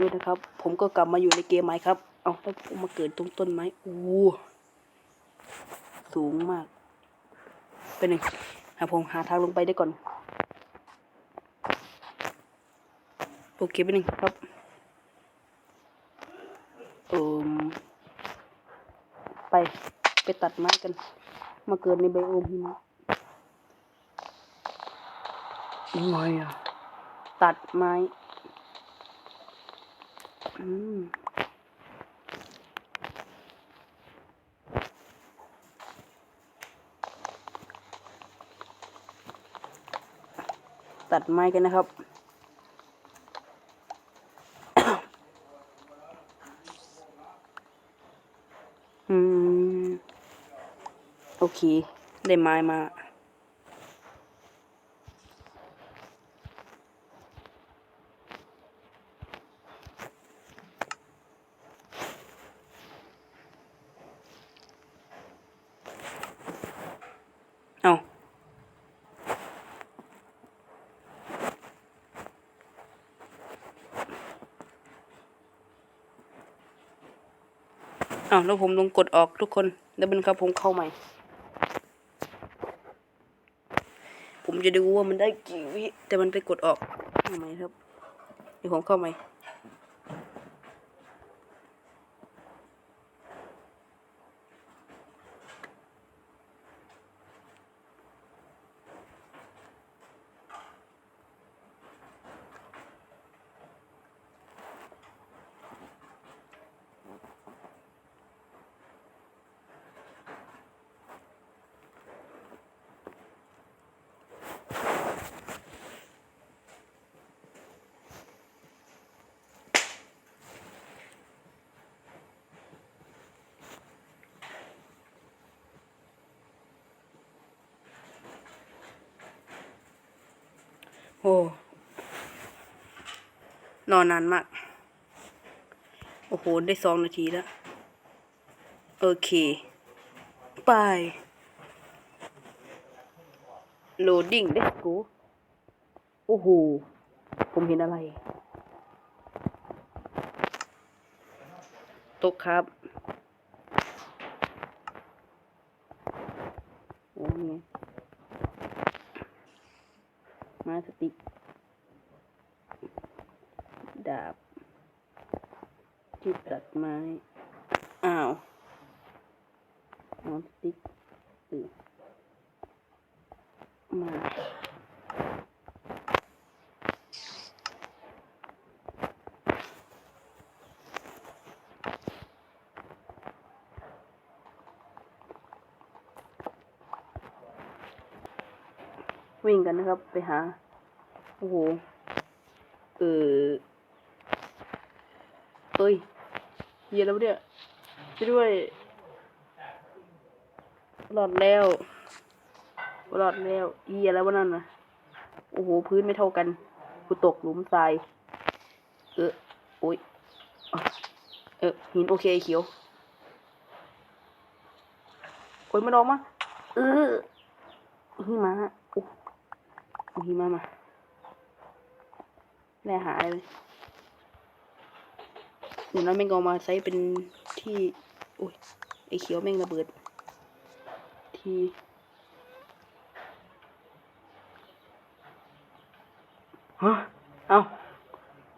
ด้วยนะครับ ผมก็กลับมาอยู่ในเกมไหมครับ เอาแล้วผมมาเกิดตรงต้นไม้โอ้สูงมาก เป็นหนึ่งหาผมหาทางลงไปได้ก่อน โอเคเป็นหนึ่งครับเอิมไปไปตัดไม้กัน มาเกิดในไบโอมหิมะยังไงอะ ตัดไม้ ตัดไม้กันนะครับ อืม โอเค ได้ไม้มาเอาเอาแล้วผมลงกดออกทุกคนแล้วเป็นครับผมเข้าใหม่ ผมจะดูว่ามันได้กี่วิแต่มันไปกดออกทำไมครับเดี๋ยวผมเข้าใหม่ โอ้นอนนานมาก โอ้โห ได้สองนาทีแล้ว โอเค ไป โหลดดิ้งเด็กกูโอ้โห ผมเห็นอะไร ตกครับ โอ้นี่ ไม้สติก ดาบที่ตัดไม้ อ้าวไม้สติ๊กมา วิ่งกันนะครับ ไปหา โอ้โห เออเอ้ยเย็นแล้วเนี่ยช่วยด้วยหลอดแล้วหลอดแล้วเหี้ยแล้ววะนั่นนะโอ้โห พื้นไม่เท่ากัน กูตกหลุมทราย เออโอ้ย เออหินโอเคเขียวโอ้ยมันออกมา เออหิมะ เอาหิมะมาแม่หายเลยเดี๋ยวนั้นแม่งเอามาใช้เป็นที่โอ้ยไอเขียวแม่งระเบิด ที่ฮะเอา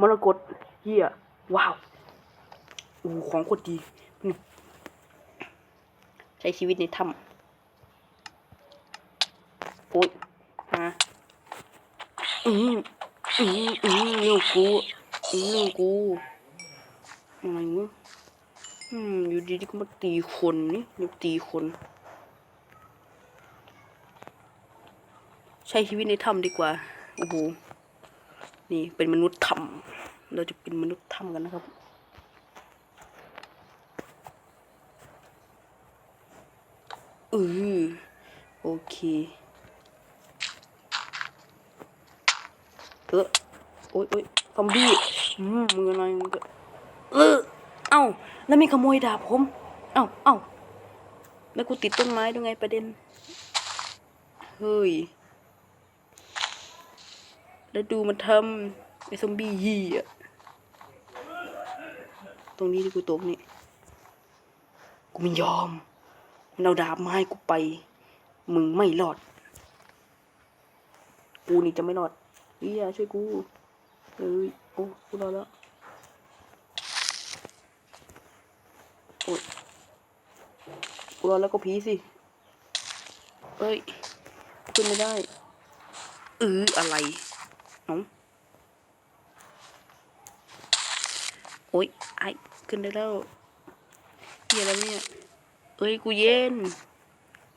มรกตเหี้ยว้าวโอ้ของโคตรดีนี่ใช้ชีวิตในถ้ำโอ้ย อืมอืมอืมเรื่องกูอืมเรื่องกูอะไรวะอืมอยู่ดีๆก็มาตีคนนี่อยู่ตีคน ใช้ชีวิตในถ้ำดีกว่าโอ้โหนี่เป็นมนุษย์ถ้ำเราจะเป็นมนุษย์ถ้ำกันนะครับเออโอเค อโอ๊ยโอ๊ยซอมบี้อืมมืออะไรมึงก็เออเอ้าแล้วม่ขโมยดาบผม เอ้าเอ้าแล้วกูติดต้นไม้ด้วยไงประเด็น เฮ้ย แล้วดูมันทำไอ้ซอมบี้ฮีอะตรงนี้ที่กูตกนี่ กูไม่ยอม มันเอาดาบมาให้กูไป มึงไม่รอด กูนี่จะไม่รอด เฮียช่วยกูเอ้ยโอ้กูรอดแล้วโอ้ยกูรอดแล้วก็ผีสิเอ้ยขึ้นไม่ได้เอออะไรน้องโอ้ยไอขึ้นได้แล้วเฮียแล้วเนี่ยเอ้ยกูเย็น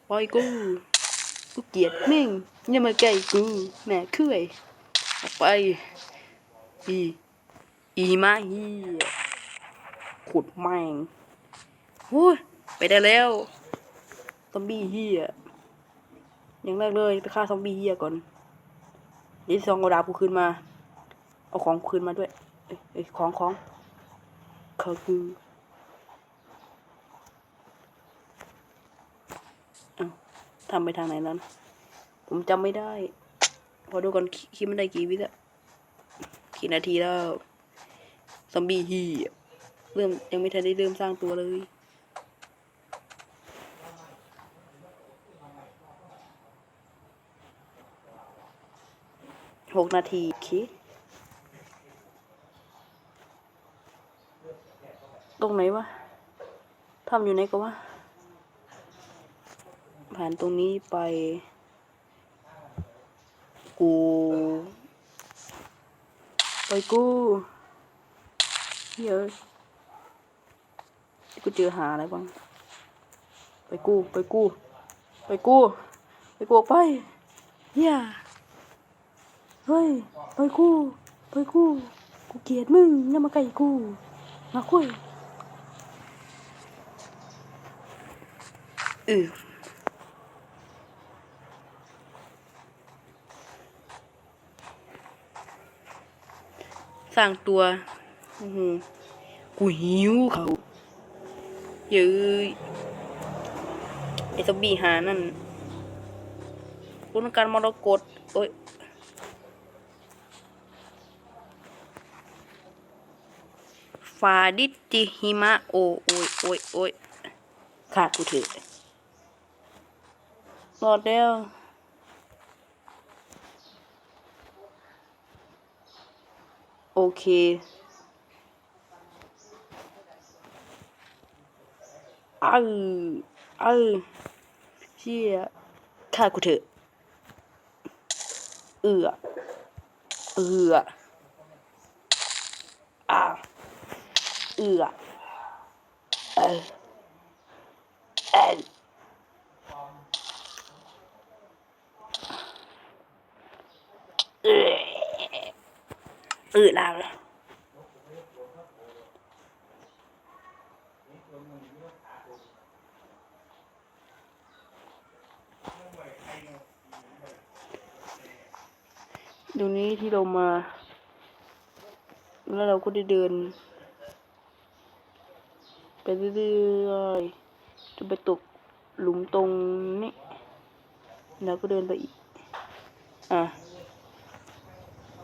ปล่อยกูกูเกลียดแม่งอย่ามาใกล้กูแม่เคยอ ไป อี อีมาฮีขุดแม่งโอ้ไปได้แล้วซอมบี้เฮียอย่างแรกเลยไปฆ่าซอมบี้เฮียก่อนเดี๋ยวที่สองเอาดาบกูคืนมา เอาของคืนมาด้วยเอ้ยของของเขาคือเอาทำไปทางไหนนั้น ผมจำไม่ได้ พอดูก่อนคลิปมันได้กี่วิแล้วกี่นาทีแล้ว ซอมบี้ฮีเริ่มยังไม่ทันได้เริ่มสร้างตัวเลยหกนาทีโอเคตรงไหนวะทำอยู่ไหนก็วะผ่านตรงนี้ไป กูไปกูเฮ้ยกูเจอหาอะไรบ้าง ไปกู ไปกู ไปกู ไปกูออกไปเฮียเฮ้ย ไปกู ไปกู กูเกลียดมึงอย่ามาใกล้กู มาคุยเออ สร้างตัวอือหือกูหิวเขาเย้ยไอ้ซอมบี้หานั่นกูต้องการมรกตโอ้ยฟาดิติหิมะโอโอยโอยโอยขาดกูเถอะรอดแล้ว อเค เออเออเชี่ยฆ่ากูเถอะ เอือเอืออ่าเอือเออเออเออ ออลาวดี๋ยวนี้ที่เรามา แล้วเราก็ได้เดิน ไปเรื่อยๆจนไปตกหลุมตรงนี้ แล้วก็เดินไปอีก อะ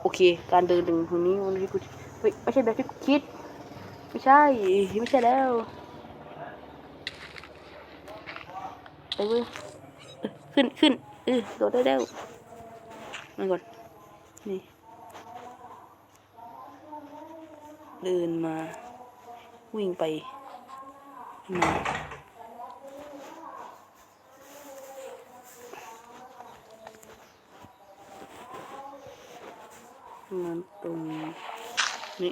โอเค การเดินถึงตรงนี้มันที่กูเฮ้ยไม่ใช่แบบที่กูคิด ไม่ใช่ ไม่ใช่แล้วไปเว้ยเอ้ยขึ้นขึ้นเออโดดได้แล้วมาก่อนนี่เดินมา วิ่งไปมา มันตรงนี้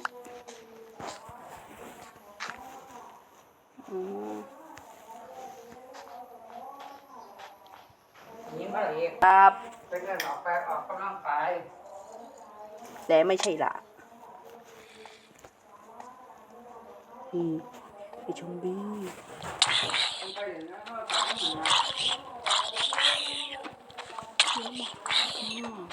อ๋อยิ้มอะไรอีกครับเป็นการออกไปออกกำลังกายแต่ไม่ใช่ละอืมไปชมบีต้อง